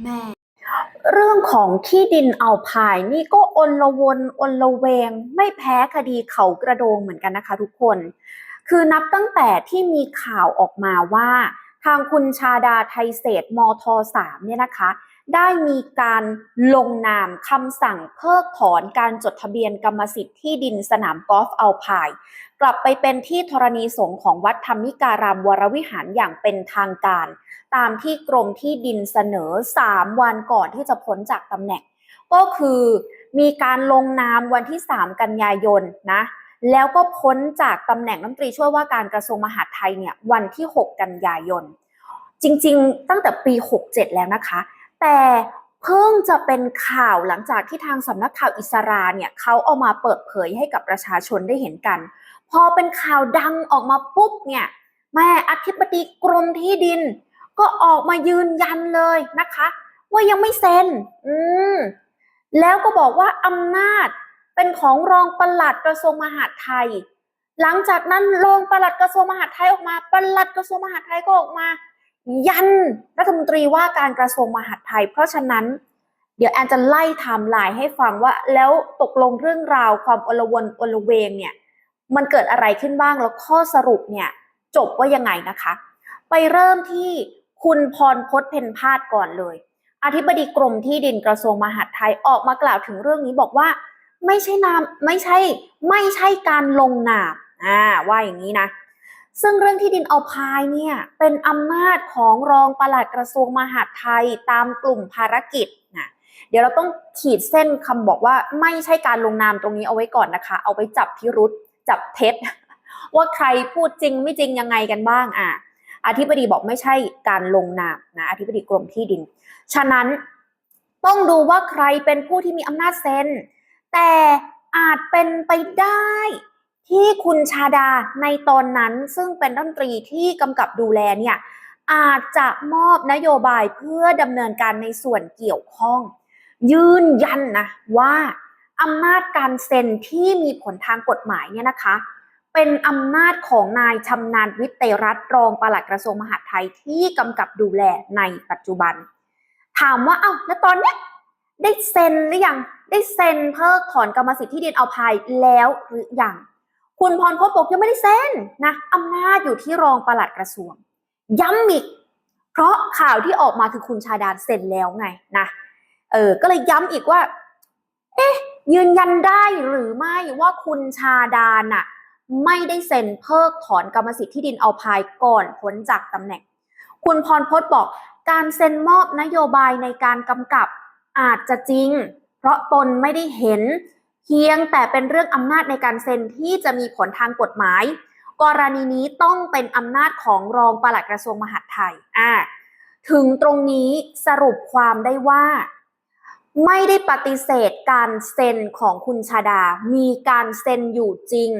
แม่ เรื่องของที่ดินเอาพายนี่ก็อนละวนอนละเวง ไม่แพ้คดีเขากระโดงเหมือนกันนะคะทุกคน คือนับตั้งแต่ที่มีข่าวออกมาว่า ทางคุณชาดาไทยเศษมท3เนี่ยนะคะ ได้มีการลงนามคำสั่งเพิกถอนการจดทะเบียนกรรมสิทธิ์ที่ดินสนามกอล์ฟเอาพายกลับไปเป็นที่ธรณีสงฆ์ของวัดธรรมิการามวรวิหารอย่างเป็นทางการ ตามที่กรมที่ดินเสนอ 3 วันก่อนที่จะพ้นจากตำแหน่ง ก็คือมีการลงนามวันที่ 3 กันยายนนะแล้วก็พ้นจากตำแหน่งรัฐมนตรีช่วยว่าการกระทรวงมหาดไทยเนี่ยวันที่ 6 กันยายน จริง ๆ ตั้งแต่ปี 67 แล้วนะคะ แต่เพิ่งจะเป็นข่าวหลังจากที่ทางสำนักข่าวอิสราเนี่ยเขาเอามาเปิดเผยให้กับประชาชนได้เห็นกัน พอเป็นข่าวดังออกมาปุ๊บเนี่ยแม่อธิบดีกรมที่ดิน ก็ออกมายืนยันเลยนะคะ ว่ายังไม่เซ็น อืมแล้วก็บอกว่าอำนาจเป็นของรองปลัดกระทรวงมหาดไทย หลังจากนั้นรองปลัดกระทรวงมหาดไทยออกมาปลัดกระทรวงมหาดไทยก็ออกมา ยันรัฐมนตรีว่าการกระทรวงมหาดไทย เพราะฉะนั้น เดี๋ยวแอนจะไล่ไทม์ไลน์ให้ฟังว่าแล้วตกลงเรื่องราวความอลวนอลเวงเนี่ยมันเกิดอะไรขึ้นบ้างแล้วข้อสรุปเนี่ยจบว่ายังไงนะคะ ไปเริ่มที่คุณพรพศเพ็ญพาดก่อนเลย อธิบดีกรมที่ดินกระทรวงมหาดไทยออกมากล่าวถึงเรื่องนี้บอกว่า ไม่ใช่นามไม่ใช่ไม่ใช่การลงนามอ่าว่าอย่างนี้นะ ซึ่งเรื่องที่ดินเอาพายเนี่ยเป็นอำนาจของรองปลัดกระทรวงมหาดไทยตามกลุ่มภารกิจนะเดี๋ยวเราต้องขีดเส้นคำบอกว่าไม่ใช่การลงนามตรงนี้เอาไว้ก่อนนะคะ เอาไว้จับพิรุษจับเท็จ ว่าใครพูดจริงไม่จริงยังไงกันบ้างอะอธิบดีบอกไม่ใช่การลงนามนะอธิบดีกรมที่ดิน ฉะนั้นต้องดูว่าใครเป็นผู้ที่มีอำนาจเซ็นแต่อาจเป็นไปได้ ที่คุณชาดาในตอนนั้นซึ่งเป็นรัฐมนตรีที่กำกับดูแลเนี่ยอาจจะมอบนโยบายเพื่อดำเนินการในส่วนเกี่ยวข้อง ยืนยันนะว่าอำนาจการเซ็นที่มีผลทางกฎหมายเนี่ยนะคะ เป็นอำนาจของนายชำนาญวิเตรัตรองปลัดกระทรวงมหาดไทยที่กำกับดูแลในปัจจุบัน ถามว่าเอ้าแล้วตอนเนี้ยได้เซ็นหรือยังได้เซ็นเพิกถอนกรรมสิทธิ์ที่ดินเอาภายแล้วหรือยัง คุณพรพจน์บอกยังไม่ได้เซ็นนะอำนาจอยู่ที่รองปลัดกระทรวง ย้ำอีก เพราะข่าวที่ออกมาคือคุณชาดาเซ็นแล้วไงนะเออก็เลยย้ำอีกว่า เอ๊ะ ยืนยันได้หรือไม่ว่าคุณชาดาน่ะ ไม่ได้เซ็นเพิกถอนกรรมสิทธิ์ที่ดินเอาภายก่อนพ้นจากตำแหน่ง คุณพรพจน์บอกการเซ็นมอบนโยบายในการกำกับอาจจะจริง เพราะตนไม่ได้เห็น เพียงแต่เป็นเรื่องอำนาจในการเซ็นที่จะมีผลทางกฎหมาย กรณีนี้ต้องเป็นอำนาจของรองปลัดกระทรวงมหาดไทยอ่าถึงตรงนี้สรุปความได้ว่า ไม่ได้ปฏิเสธการเซ็นของคุณชาดา มีการเซ็นอยู่จริง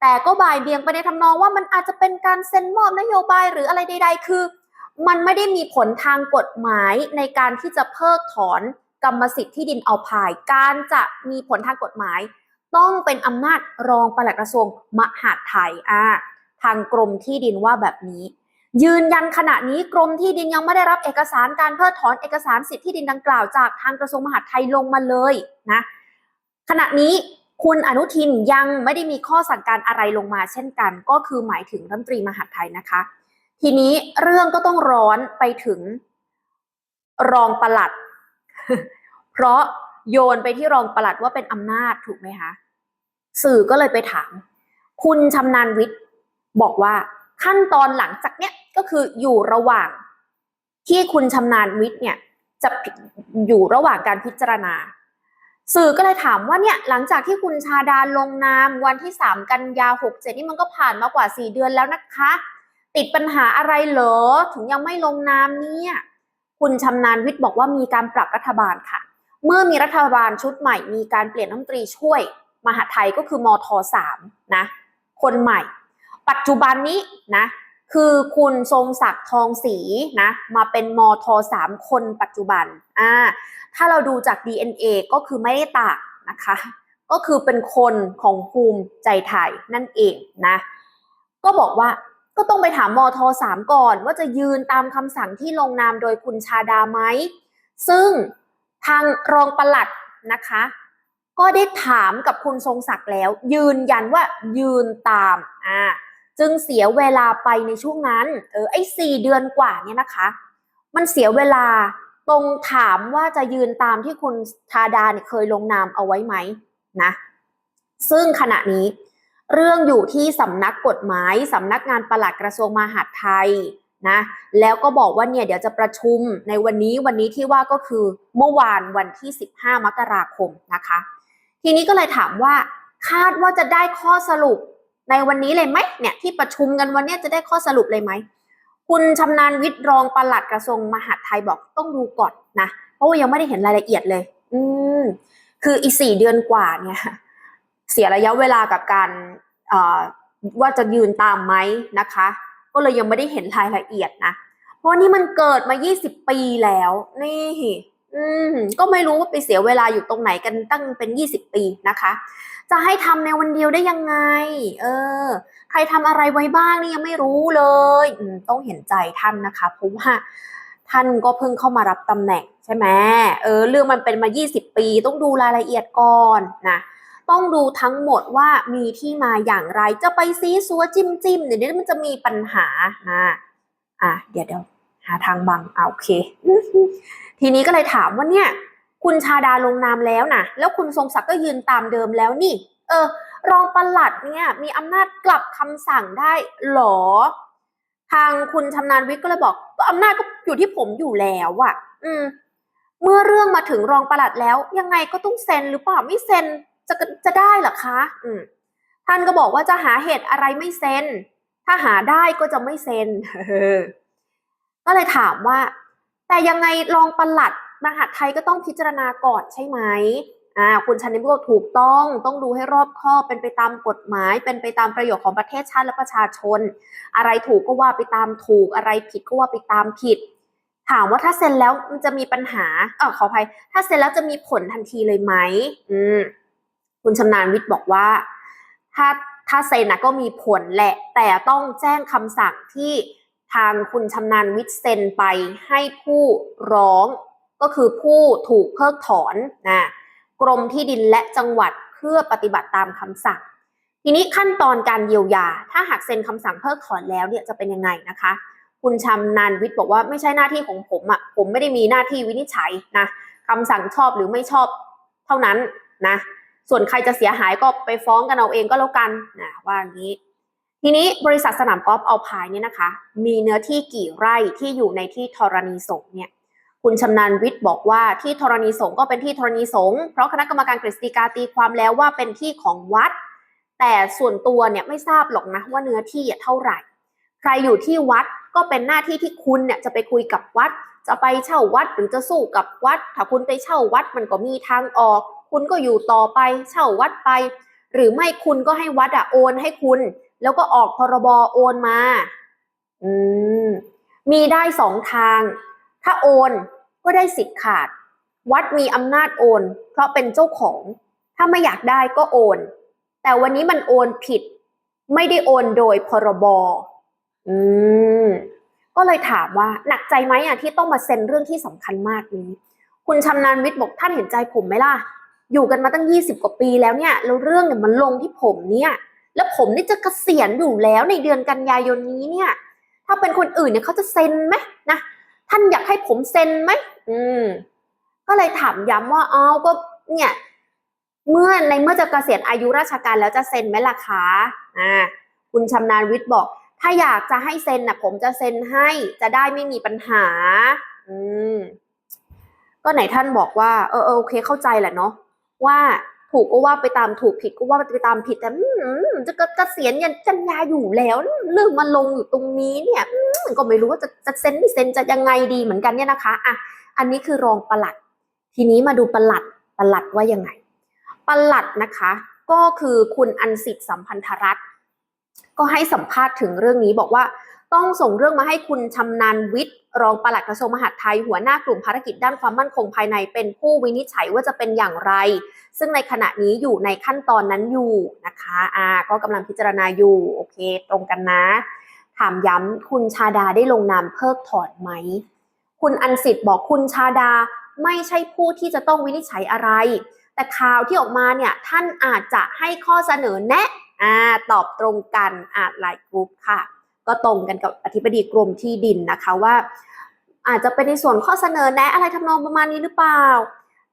แต่ก็บ่ายเบี่ยงไปในทำนองว่ามันอาจจะเป็นการเซ็นมอบนโยบายหรืออะไรใด ๆ คือ มันไม่ได้มีผลทางกฎหมายในการที่จะเพิกถอน กรรมสิทธิ์ที่ดินเอาภาย การจะมีผลทางกฎหมาย ต้องเป็นอำนาจรองปลัดกระทรวงมหาดไทยอ่าทางกรมที่ดินว่าแบบนี้ ยืนยันขณะนี้กรมที่ดินยังไม่ได้รับเอกสารการเพิกถอนเอกสารสิทธิที่ดินดังกล่าวจากทางกระทรวงมหาดไทยลงมาเลยนะขณะนี้คุณอนุทินยังไม่ได้มีข้อสั่งการอะไรลงมาเช่นกัน ก็คือหมายถึงรัฐมนตรีมหาดไทยนะคะ ทีนี้เรื่องก็ต้องร้อนไปถึงรองปลัด เพราะโยนไปที่รองปลัดว่าเป็นอำนาจถูกไหมคะสื่อก็เลยไปถาม คุณชำนาญวิทย์บอกว่าขั้นตอนหลังจากเนี้ยก็คืออยู่ระหว่าง ที่คุณชำนาญวิทย์เนี่ยจะอยู่ระหว่างการพิจารณา สื่อก็เลยถามว่าเนี่ยหลังจากที่คุณชาดาลงนามวันที่ 3 กันยา67นี่มันก็ผ่านมากว่า 4 เดือนแล้วนะคะ ติดปัญหาอะไรเหรอถึงยังไม่ลงนามเนี่ย คุณชำนาญวิทย์บอกว่ามีการปรับรัฐบาลค่ะ เมื่อมีรัฐบาลชุดใหม่ มีการเปลี่ยนรัฐมนตรีช่วยมหาไทยก็คือมท3นะ คนใหม่ ปัจจุบันนี้นะ คือคุณทรงศักดิ์ทองศรีนะ มาเป็นมท3คนปัจจุบันอ่าถ้าเราดูจาก DNA ก็คือไม่ได้ต่างนะคะ ก็คือเป็นคนของภูมิใจไทยนั่นเองนะ ก็บอกว่า ก็ต้องไปถามมท3ก่อน ว่าจะยืนตามคำสั่งที่ลงนามโดยคุณชาดาไหม ซึ่งทางรองปลัดนะคะ ก็ได้ถามกับคุณทรงศักดิ์แล้ว ยืนยันว่ายืนตามอ่าจึงเสียเวลาไปในช่วงนั้น เออไอ้สี่เดือนกว่าเนี่ยนะคะ มันเสียเวลาตรงถามว่าจะยืนตามที่คุณธาดาเนี่ยเคยลงนามเอาไว้ไหมนะ ซึ่งขณะนี้ เรื่องอยู่ที่สำนักกฎหมายสำนักงานปลัดกระทรวงมหาดไทยนะแล้วก็บอกว่าเนี่ยเดี๋ยวจะประชุมในวันนี้วันนี้ที่ว่าก็คือเมื่อวานวันที่ 15 มกราคมนะคะ ทีนี้ก็เลยถามว่าคาดว่าจะได้ข้อสรุปในวันนี้เลยไหมเนี่ยที่ประชุมกันวันนี้จะได้ข้อสรุปเลยไหมคุณชำนาญวิทย์รองปลัดกระทรวงมหาดไทยบอกต้องดูก่อนนะเพราะว่ายังไม่ได้เห็นรายละเอียดเลย อืมคืออีสี่เดือนกว่าเนี่ย สียระยะเวลากับการว่าจะยืนตามไหมนะคะ ก็เลยยังไม่ได้เห็นรายละเอียดนะ เพราะนี่มันเกิดมา 20 ปีแล้ว นี่ อืม ก็ไม่รู้ว่าไปเสียเวลาอยู่ตรงไหนกันตั้งเป็น 20 ปีนะคะ จะให้ทำในวันเดียวได้ยังไง เออ ใครทำอะไรไว้บ้างนี่ยังไม่รู้เลยต้องเห็นใจท่านนะคะเพราะว่าท่านก็เพิ่งเข้ามารับตำแหน่งใช่ไหมเออ เรื่องมันเป็นมา 20 ปี ต้องดูรายละเอียดก่อนนะ ต้องดูทั้งหมดว่ามีที่มาอย่างไร จะไปซีซัวจิ้มจิ้มเดี๋ยวนี้มันจะมีปัญหานะอะเดี๋ยวเดี๋ยวหาทางบังเอาโอเค ทีนี้ก็เลยถามว่าเนี่ย คุณชาดาลงนามแล้วนะแล้วคุณทรงศักดิ์ก็ยืนตามเดิมแล้วนี่ เออ รองปลัดเนี่ยมีอำนาจกลับคำสั่งได้หรอ ทางคุณชำนาญวิทย์ก็เลยบอกอำนาจก็อยู่ที่ผมอยู่แล้วอะอืม เมื่อเรื่องมาถึงรองปลัดแล้ว ยังไงก็ต้องเซ็นหรือเปล่าไม่เซ็น จะจะได้เหรอคะอืมท่านก็บอกว่าจะหาเหตุอะไรไม่เซ็น ถ้าหาได้ก็จะไม่เซ็นก็เลยถามว่า แต่ยังไงรองปลัดมหาไทยก็ต้องพิจารณาก่อนใช่ไหมอ่าคุณชันนิบอกถูกต้องต้องดูให้รอบคอบเป็นไปตามกฎหมาย เป็นไปตามประโยชน์ของประเทศชาติและประชาชน อะไรถูกก็ว่าไปตามถูกอะไรผิดก็ว่าไปตามผิด ถามว่าถ้าเซ็นแล้วมันจะมีปัญหาเออขออภัย ถ้าเซ็นแล้วจะมีผลทันทีเลยไหมอืม คุณชำนาญวิทย์บอกว่า ถ้าถ้าเซ็นนะก็มีผลแหละ แต่ต้องแจ้งคำสั่งที่ทางคุณชำนาญวิทย์เซ็นไปให้ผู้ร้อง ก็คือผู้ถูกเพิกถอนนะกรมที่ดินและจังหวัดเพื่อปฏิบัติตามคำสั่ง ทีนี้ขั้นตอนการเยียวยา ถ้าหากเซ็นคำสั่งเพิกถอนแล้วเนี่ยจะเป็นยังไงนะคะ คุณชำนาญวิทย์บอกว่าไม่ใช่หน้าที่ของผมอะ่ะผมไม่ได้มีหน้าที่วินิจฉัยนะคำสั่งชอบหรือไม่ชอบเท่านั้นนะ ส่วนใครจะเสียหายก็ไปฟ้องกันเอาเองก็แล้วกันนะว่าอย่างนี้ ทีนี้บริษัทสนามกอล์ฟเอาพายเนี่ยนะคะ มีเนื้อที่กี่ไร่ที่อยู่ในที่ธรณีสงฆ์เนี่ยคุณชำนาญวิทย์บอกว่าที่ธรณีสงฆ์ก็เป็นที่ธรณีสงฆ์เพราะคณะกรรมการกฤษฎีกาตีความแล้วว่าเป็นที่ของวัด แต่ส่วนตัวเนี่ยไม่ทราบหรอกนะว่าเนื้อที่เท่าไหร่ ใครอยู่ที่วัดก็เป็นหน้าที่ที่คุณเนี่ยจะไปคุยกับวัด จะไปเช่าวัดหรือจะสู้กับวัด ถ้าคุณไปเช่าวัดมันก็มีทางออก คุณก็อยู่ต่อไป เช่าวัดไป หรือไม่คุณก็ให้วัดอะโอนให้คุณ แล้วก็ออกพรบโอนมา อืม มีได้สองทาง ถ้าโอนก็ได้สิทธิ์ขาด วัดมีอำนาจโอน เพราะเป็นเจ้าของ ถ้าไม่อยากได้ก็โอน แต่วันนี้มันโอนผิด ไม่ได้โอนโดยพรบ อืมก็เลยถามว่าหนักใจไหมอะที่ต้องมาเซ็นเรื่องที่สำคัญมากนี้ คุณชำนาญวิทย์บอกท่านเห็นใจผมไหมล่ะ อยู่กันมาตั้งยี่สิบกว่าปีแล้วเนี่ยแล้วเรื่องเนี่ยมันลงที่ผมเนี่ย แล้วผมนี่จะเกษียณอยู่แล้วในเดือนกันยายนนี้เนี่ย ถ้าเป็นคนอื่นเนี่ยเขาจะเซ็นไหมนะท่านอยากให้ผมเซ็นไหมอืม ก็เลยถามย้ำว่าอ้าวก็เนี่ย เมื่อในเมื่อจะเกษียณอายุราชการแล้วจะเซ็นไหมล่ะคะอ่าคุณชำนาญวิทย์บอก ถ้าอยากจะให้เซ็นน่ะผมจะเซ็นให้จะได้ไม่มีปัญหา อืม ก็ไหนท่านบอกว่าเออเออโอเคเข้าใจแหละเนาะ ว่าถูกก็ว่าไปตามถูกผิดก็ว่าไปตามผิดแต่จะเกษียณยันกันยาอยู่แล้วเรื่องมาลงอยู่ตรงนี้เนี่ยก็ไม่รู้ว่าจะจะเซ็นไม่เซ็นจะยังไงดีเหมือนกันเนี่ยนะคะอะอันนี้คือรองประหลัด ทีนี้มาดูประหลัดประหลัดว่ายังไงประหลัดนะคะ ก็คือคุณอันสิทธิ์สัมพันธรัตน์ก็ให้สัมภาษณ์ถึงเรื่องนี้บอกว่า ต้องส่งเรื่องมาให้คุณชำนาญวิทย์รองปลัดกระทรวงมหาดไทย หัวหน้ากลุ่มภารกิจด้านความมั่นคงภายในเป็นผู้วินิจฉัยว่าจะเป็นอย่างไร ซึ่งในขณะนี้อยู่ในขั้นตอนนั้นอยู่นะคะอ่าก็กำลังพิจารณาอยู่โอเค ตรงกันนะ ถามย้ำคุณชาดาได้ลงนามเพิกถอนไหม คุณอันสิทธิ์บอกคุณชาดาไม่ใช่ผู้ที่จะต้องวินิจฉัยอะไร แต่ข่าวที่ออกมาเนี่ยท่านอาจจะให้ข้อเสนอแนะอ่าตอบตรงกันอ่าหลายกลุ่มค่ะ ก็ตรงกันกับอธิบดีกรมที่ดินนะคะว่า อาจจะเป็นในส่วนข้อเสนอแนะอะไรทำนองประมาณนี้หรือเปล่า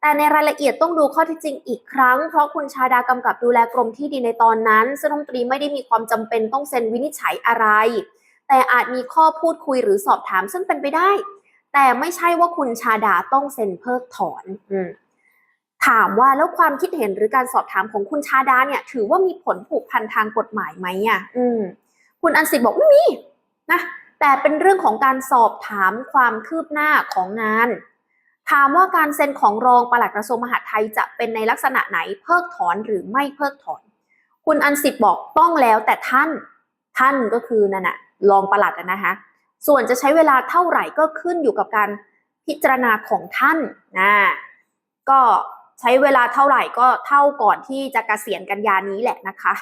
แต่ในรายละเอียดต้องดูข้อเที่จริงอีกครั้ง เพราะคุณชาดากำกับดูแลกรมที่ดินในตอนนั้นซึ่งรัฐมนตรีไม่ได้มีความจำเป็นต้องเซ็นวินิจฉัยอะไร แต่อาจมีข้อพูดคุยหรือสอบถามซึ่งเป็นไปได้ แต่ไม่ใช่ว่าคุณชาดาต้องเซ็นเพิกถอนอถามว่าแล้วความคิดเห็นหรือการสอบถามของคุณชาดาเนี่ย ถือว่ามีผลผูกพันทางกฎหมายไหมอะ อืม คุณอันสิทธิ์บอกไม่มีนะแต่เป็นเรื่องของการสอบถามความคืบหน้าของงาน ถามว่าการเซ็นของรองปลัดกระทรวงมหาดไทยจะเป็นในลักษณะไหนเพิกถอนหรือไม่เพิกถอน คุณอันสิทธิ์บอกต้องแล้วแต่ท่านท่านก็คือนั่นน่ะรองปลัดนะคะ ส่วนจะใช้เวลาเท่าไหร่ก็ขึ้นอยู่กับการพิจารณาของท่านนะก็ใช้เวลาเท่าไหร่ก็เท่าก่อนที่จะกะเกษียณกันยานี้แหละนะคะ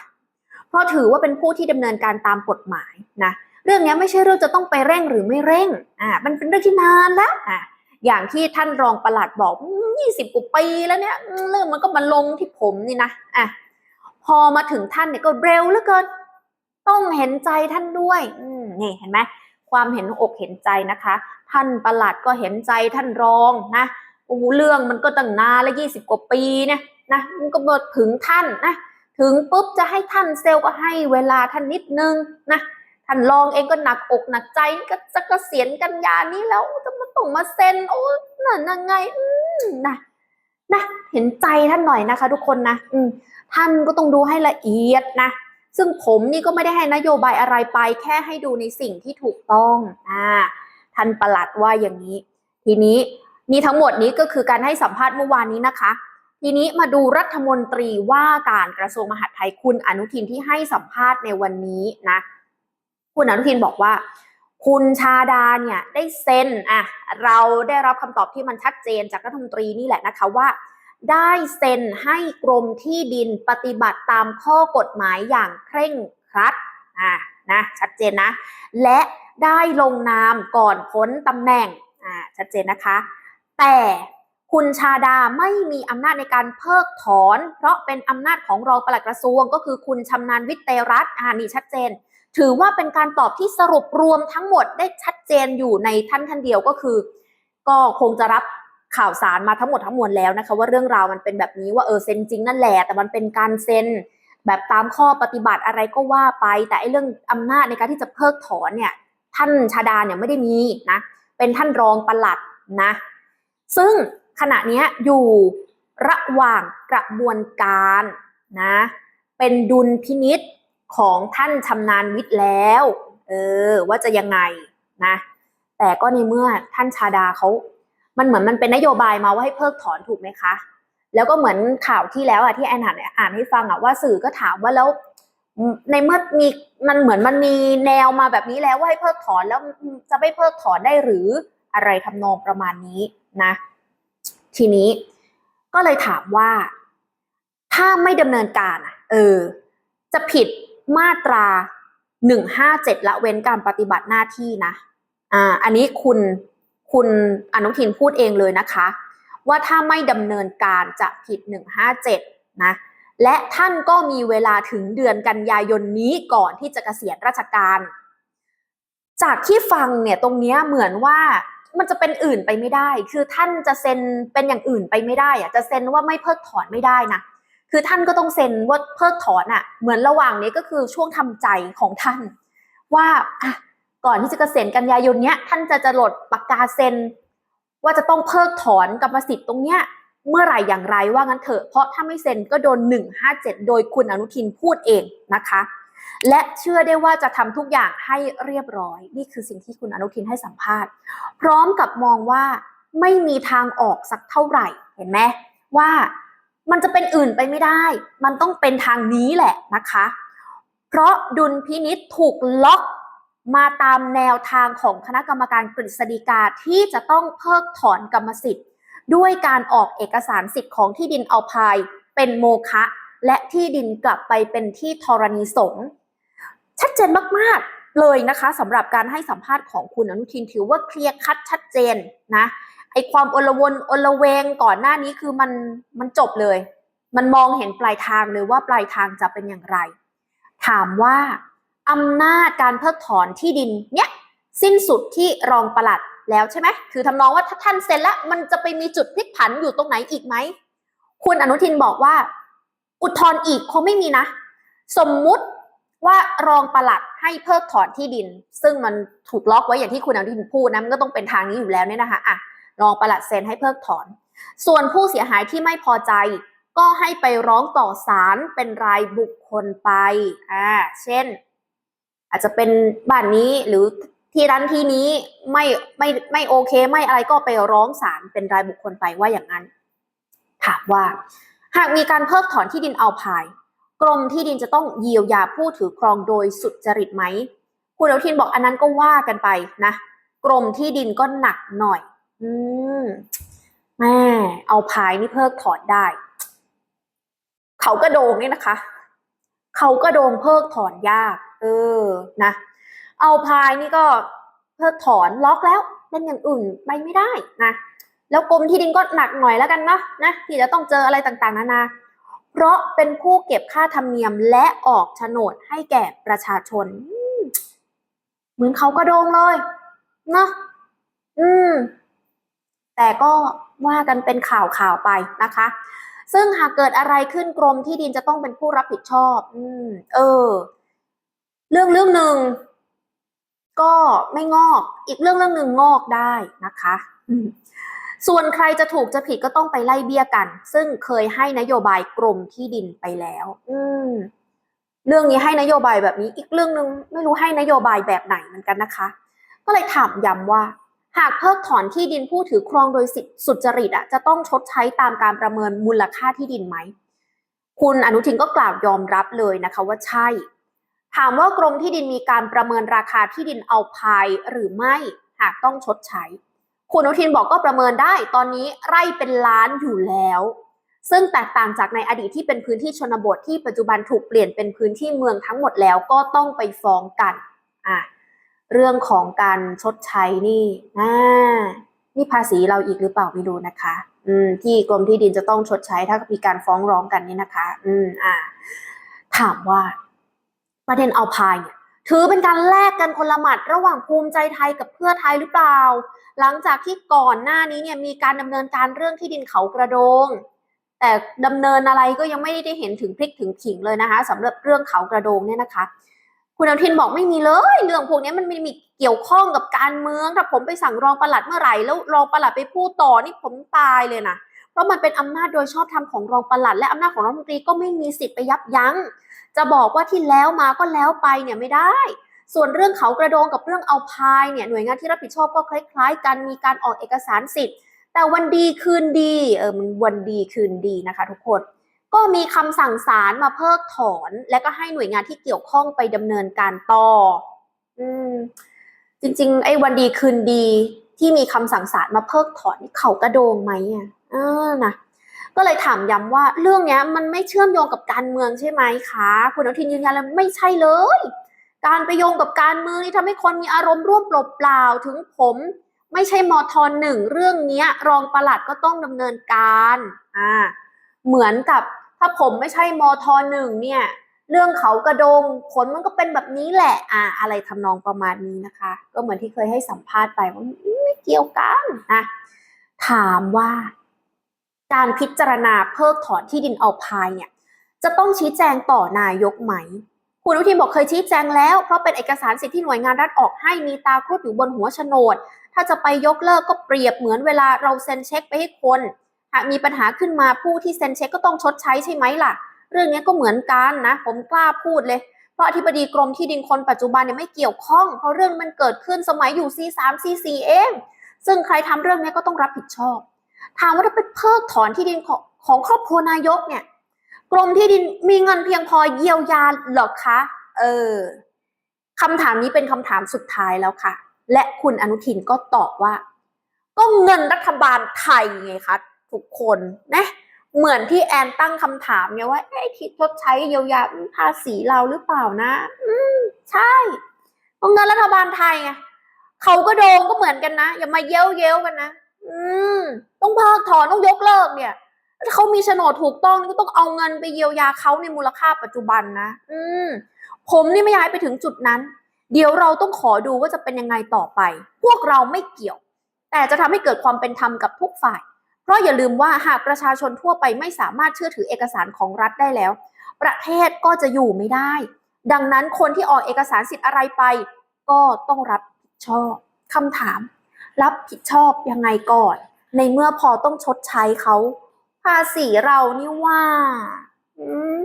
เพราะถือว่าเป็นผู้ที่ดำเนินการตามกฎหมายนะเรื่องนี้ไม่ใช่เรื่องจะต้องไปเร่งหรือไม่เร่งอ่ามันเป็นเรื่องที่นานแล้วอ่าอย่างที่ท่านรองประหลัดบอกยี่สิบกว่าปีแล้วเนี่ยเรื่องมันก็มาลงที่ผมนี่นะอะพอมาถึงท่านเนี่ยก็เร็วเหลือเกิน ต้องเห็นใจท่านด้วยอืมนี่เห็นไหมความเห็นอกเห็นใจนะคะ ท่านประหลัดก็เห็นใจท่านรองนะโอ้เรื่องมันก็ตั้งนานและยี่สิบกว่าปีเนี่ยนะมันก็มาถึงท่านนะ ถึงปุ๊บจะให้ท่านเซลล์ก็ให้เวลาท่านนิดนึงนะท่านรองเองก็หนักอกหนักใจก็จะเกษียณกันยานี้แล้วจะมาต้องมาเซ็นโอ้นั่นยังไงอืมนะนะเห็นใจท่านหน่อยนะคะ ทุกคนนะอืท่านก็ต้องดูให้ละเอียดนะซึ่งผมนี่ก็ไม่ได้ให้นโยบายอะไรไป แค่ให้ดูในสิ่งที่ถูกต้องอ่าท่านประหลัดว่าอย่างนี้ ทีนี้นี่ทั้งหมดนี้ก็คือการให้สัมภาษณ์เมื่อวานนี้นะคะ ทีนี้มาดูรัฐมนตรีว่าการกระทรวงมหาดไทยคุณอนุทินที่ให้สัมภาษณ์ในวันนี้นะ คุณอนุทินบอกว่า คุณชาดาเนี่ยได้เซ็นอะเราได้รับคำตอบที่มันชัดเจนจากรัฐมนตรีนี่แหละนะคะว่า ได้เซ็นให้กรมที่ดินปฏิบัติตามข้อกฎหมายอย่างเคร่งครัดอะนะชัดเจนนะ และได้ลงนามก่อนพ้นตำแหน่งอ่าชัดเจนนะคะ แต่ คุณชาดาไม่มีอำนาจในการเพิกถอน เพราะเป็นอำนาจของรองปลัดกระทรวง ก็คือคุณชำนาญวิทย์เตรัตน์อ่านี่ชัดเจน ถือว่าเป็นการตอบที่สรุปรวมทั้งหมดได้ชัดเจนอยู่ในท่านท่านเดียวก็คือ ก็คงจะรับข่าวสารมาทั้งหมดทั้งมวลแล้วนะคะว่าเรื่องราวมันเป็นแบบนี้ว่าเออเซ็นจริงนั่นแหละแต่มันเป็นการเซ็นแบบตามข้อปฏิบัติอะไรก็ว่าไป แต่ไอ้เรื่องอำนาจในการที่จะเพิกถอนเนี่ย ท่านชาดาเนี่ยไม่ได้มีนะ เป็นท่านรองปลัดนะ ซึ่ง ขณะนี้อยู่ระหว่างกระบวนการนะเป็นดุลพินิษของท่านชำนาญวิทย์แล้วเออว่าจะยังไงนะแต่ก็ในเมื่อท่านชาดาเขามันเหมือนมันเป็นนโยบายมาว่าให้เพิกถอนถูกไหมคะ แล้วก็เหมือนข่าวที่แล้วอะที่แอนอ่านอ่านให้ฟังอะว่าสื่อก็ถามว่าแล้วในเมื่อมีมันเหมือนมันมีแนวมาแบบนี้แล้วว่าให้เพิกถอนแล้วจะไม่เพิกถอนได้หรืออะไรทำนองประมาณนี้นะ ทีนี้ก็เลยถามว่า ถ้าไม่ดำเนินการเออ จะผิดมาตราหนึ่งห้าเจ็ดละเว้นการปฏิบัติหน้าที่นะอ่าอันนี้คุณคุณอนุทินพูดเองเลยนะคะ ว่าถ้าไม่ดำเนินการจะผิดหนึ่งห้าเจ็ดนะและท่านก็มีเวลาถึงเดือนกันยายนนี้ก่อนที่จะเกษียณราชการ จากที่ฟังเนี่ยตรงนี้เหมือนว่า มันจะเป็นอื่นไปไม่ได้ คือท่านจะเซ็นเป็นอย่างอื่นไปไม่ได้อะจะเซ็นว่าไม่เพิกถอนไม่ได้นะ คือท่านก็ต้องเซ็นว่าเพิกถอนอะเหมือนระหว่างนี้ก็คือช่วงทำใจของท่าน ว่าอะก่อนที่จะเกษียณกันยายนเนี้ยท่านจะจะหลดปากกาเซ็นว่าจะต้องเพิกถอนกรรมสิทธิ์ตรงเนี้ยเมื่อไหร่อย่างไรว่างั้นเถอะ เพราะถ้าไม่เซ็นก็โดน 157 โดยคุณอนุทินพูดเองนะคะ และเชื่อได้ว่าจะทำทุกอย่างให้เรียบร้อย นี่คือสิ่งที่คุณอนุทินให้สัมภาษณ์ พร้อมกับมองว่าไม่มีทางออกสักเท่าไหร่เห็นไหมว่ามันจะเป็นอื่นไปไม่ได้ มันต้องเป็นทางนี้แหละนะคะ เพราะดุลพินิษถูกล็อกมาตามแนวทางของคณะกรรมการกฤษฎีกาที่จะต้องเพิกถอนกรรมสิทธิ์ ด้วยการออกเอกสารสิทธิ์ของที่ดินเอาพายเป็นโมฆะ และที่ดินกลับไปเป็นที่ธรณีสงฆ์ชัดเจนมากๆเลยนะคะสำหรับการให้สัมภาษณ์ของคุณอนุทินถือว่าเคลียร์คัดชัดเจนนะไอความอลวนอลเวงก่อนหน้านี้คือมันมันจบเลย มันมองเห็นปลายทางเลยว่าปลายทางจะเป็นอย่างไร ถามว่าอำนาจการเพิกถอนที่ดินเนี่ยสิ้นสุดที่รองปลัดแล้วใช่ไหมคือทำนองว่าถ้าท่านเซ็นแล้วมันจะไปมีจุดพลิกผันอยู่ตรงไหนอีกไหม คุณอนุทินบอกว่า อุทธรณ์อีกคงไม่มีนะ สมมุติว่ารองปลัดให้เพิกถอนที่ดิน ซึ่งมันถูกล็อกไว้อย่างที่คุณอนุทินพูดนะมันก็ต้องเป็นทางนี้อยู่แล้วเนี่ยนะคะอะรองปลัดเซ็นให้เพิกถอน ส่วนผู้เสียหายที่ไม่พอใจ ก็ให้ไปร้องต่อศาลเป็นรายบุคคลไปอ่าเช่น อาจจะเป็นบ้านนี้หรือที่ร้านที่นี้ไม่ไม่ไม่โอเค ไม่อะไรก็ไปร้องศาลเป็นรายบุคคลไปว่าอย่างนั้น ถามว่า หากมีการเพิกถอนที่ดินเอาภาย กรมที่ดินจะต้องเยียวยาผู้ถือครองโดยสุจริตไหม คุณอนุทินบอกอันนั้นก็ว่ากันไปนะ กรมที่ดินก็หนักหน่อย อืมแม่เอาภายนี่เพิกถอนได้ เขากระโดงนี่นะคะ เขากระโดงเพิกถอนยาก เออ นะ เอาภายนี่ก็เพิกถอนล็อกแล้วเล่นอย่างอื่นไปไม่ได้นะ แล้วกรมที่ดินก็หนักหน่อยแล้วกันเนาะนะที่จะต้องเจออะไรต่างๆนานา เพราะเป็นผู้เก็บค่าธรรมเนียมและออกโฉนดให้แก่ประชาชน เหมือนเขากระโดงเลยเนาะอืม แต่ก็ว่ากันเป็นข่าวข่าวๆไปนะคะ ซึ่งหากเกิดอะไรขึ้นกรมที่ดินจะต้องเป็นผู้รับผิดชอบ อืม เออ เรื่องเรื่องหนึ่งก็ไม่งอก อีกเรื่องเรื่องหนึ่งงอกได้นะคะอืม ส่วนใครจะถูกจะผิดก็ต้องไปไล่เบี้ยกัน ซึ่งเคยให้นโยบายกรมที่ดินไปแล้ว อืมเรื่องนี้ให้นโยบายแบบนี้ อีกเรื่องหนึ่งไม่รู้ให้นโยบายแบบไหนเหมือนกันนะคะ ก็เลยถามย้ำว่า หากเพิกถอนที่ดินผู้ถือครองโดยสิทธิสุจริตอะจะต้องชดใช้ตามการประเมินมูลค่าที่ดินไหม คุณอนุทินก็กล่าวยอมรับเลยนะคะว่าใช่ ถามว่ากรมที่ดินมีการประเมินราคาที่ดินเอาภายหรือไม่หากต้องชดใช้ คุณอนุทินบอกก็ประเมินได้ตอนนี้ไร่เป็นล้านอยู่แล้ว ซึ่งแตกต่างจากในอดีตที่เป็นพื้นที่ชนบทที่ปัจจุบันถูกเปลี่ยนเป็นพื้นที่เมืองทั้งหมดแล้วก็ต้องไปฟ้องกันอะเรื่องของการชดใช้นี่อ่านี่ภาษีเราอีกหรือเปล่าไม่รู้นะคะ อืม ที่กรมที่ดินจะต้องชดใช้ถ้ามีการฟ้องร้องกันนี่นะคะ อืม อ่า ถามว่าประเด็นเอาพายเนี่ย ถือเป็นการแลกกันคนละหมัดระหว่างภูมิใจไทยกับเพื่อไทยหรือเปล่า หลังจากที่ก่อนหน้านี้เนี่ยมีการดำเนินการเรื่องที่ดินเขากระโดง แต่ดำเนินอะไรก็ยังไม่ได้เห็นถึงพลิกถึงขิงเลยนะคะสำหรับเรื่องเขากระโดงเนี่ยนะคะ คุณอนุทินบอกไม่มีเลย เรื่องพวกนี้มันไม่มีเกี่ยวข้องกับการเมืองถ้าผมไปสั่งรองปลัดเมื่อไหร่แล้วรองปลัดไปพูดต่อนี่ผมตายเลยนะเพราะมันเป็นอำนาจโดยชอบธรรมของรองปลัด และอำนาจของรัฐมนตรีก็ไม่มีสิทธิ์ไปยับยั้ง จะบอกว่าที่แล้วมาก็แล้วไปเนี่ยไม่ได้ ส่วนเรื่องเขากระโดงกับเรื่องเอาพายเนี่ยหน่วยงานที่รับผิดชอบก็คล้ายๆ กันมีการออกเอกสารสิทธิ์ แต่วันดีคืนดีเออมันวันดีคืนดีนะคะ ทุกคนก็มีคำสั่งศาลมาเพิกถอน และก็ให้หน่วยงานที่เกี่ยวข้องไปดำเนินการต่ออืมจริงๆ ไอ้วันดีคืนดีที่มีคำสั่งศาลมาเพิกถอนเขากระโดงไหมอะเออนะก็เลยถามย้ำว่าเรื่องเนี้ยมันไม่เชื่อมโยงกับการเมืองใช่ไหมคะคุณอนุทินยืนยันแล้วไม่ใช่เลย การไปโยงกับการเมืองนี่ทำให้คนมีอารมณ์ร่วมเปล่าถึงผมไม่ใช่มทหนึ่งเรื่องนี้รองประหลัดก็ต้องดำเนินการอ่าเหมือนกับถ้าผมไม่ใช่มทหนึ่งเนี่ยเรื่องเขากระดงผลมันก็เป็นแบบนี้แหละอ่าอะไรทำนองประมาณนี้นะคะ ก็เหมือนที่เคยให้สัมภาษณ์ไปว่าไม่เกี่ยวกันนะถามว่า การพิจารณาเพิกถอนที่ดินเอาพายเนี่ยจะต้องชี้แจงต่อนายกไหม คุณอนุทินบอกเคยชี้แจงแล้ว เพราะเป็นเอกสารสิทธิที่หน่วยงานรัฐออกให้มีตาครุฑอยู่บนหัวโฉนด ถ้าจะไปยกเลิกก็เปรียบเหมือนเวลาเราเซ็นเช็คไปให้คน หากมีปัญหาขึ้นมาผู้ที่เซ็นเช็คก็ต้องชดใช้ใช่ไหมล่ะ เรื่องนี้ก็เหมือนกันนะ ผมกล้าพูดเลย เพราะอธิบดีกรมที่ดินคนปัจจุบันเนี่ยไม่เกี่ยวข้อง เพราะเรื่องมันเกิดขึ้นสมัยอยู่ C3 C4 เอง ซึ่งใครทำเรื่องนี้ก็ต้องรับผิดชอบ ถามว่าถ้าไปเพิกถอนที่ดินของของครอบครัวนายกเนี่ย กรมที่ดินมีเงินเพียงพอเยียวยาหรอคะ เออคำถามนี้เป็นคำถามสุดท้ายแล้วค่ะ และคุณอนุทินก็ตอบว่า ก็เงินรัฐบาลไทยไงคะทุกคนนะเหมือนที่แอนตั้งคำถามไงว่าไอ้ที่ชดใช้เยียวยาภาษีเราหรือเปล่านะ อืมใช่ก็เงินรัฐบาลไทยไงเขาก็โดงก็เหมือนกันนะ อย่ามาเย้ยวเย้ยวกันนะ อืม ต้องเพิกถอนต้องยกเลิกเนี่ย เขามีโฉนดถูกต้องนี่ก็ต้องเอาเงินไปเยียวยาเขาในมูลค่าปัจจุบันนะ อืม ผมนี่ไม่ย้ายไปถึงจุดนั้น เดี๋ยวเราต้องขอดูว่าจะเป็นยังไงต่อไป พวกเราไม่เกี่ยว แต่จะทำให้เกิดความเป็นธรรมกับทุกฝ่าย เพราะอย่าลืมว่าหากประชาชนทั่วไปไม่สามารถเชื่อถือเอกสารของรัฐได้แล้ว ประเทศก็จะอยู่ไม่ได้ ดังนั้นคนที่ออกเอกสารสิทธิ์อะไรไป ก็ต้องรับผิดชอบคำถาม รับผิดชอบยังไงก่อน ในเมื่อพอต้องชดใช้เขา ภาษีเรานี่ว่า อืม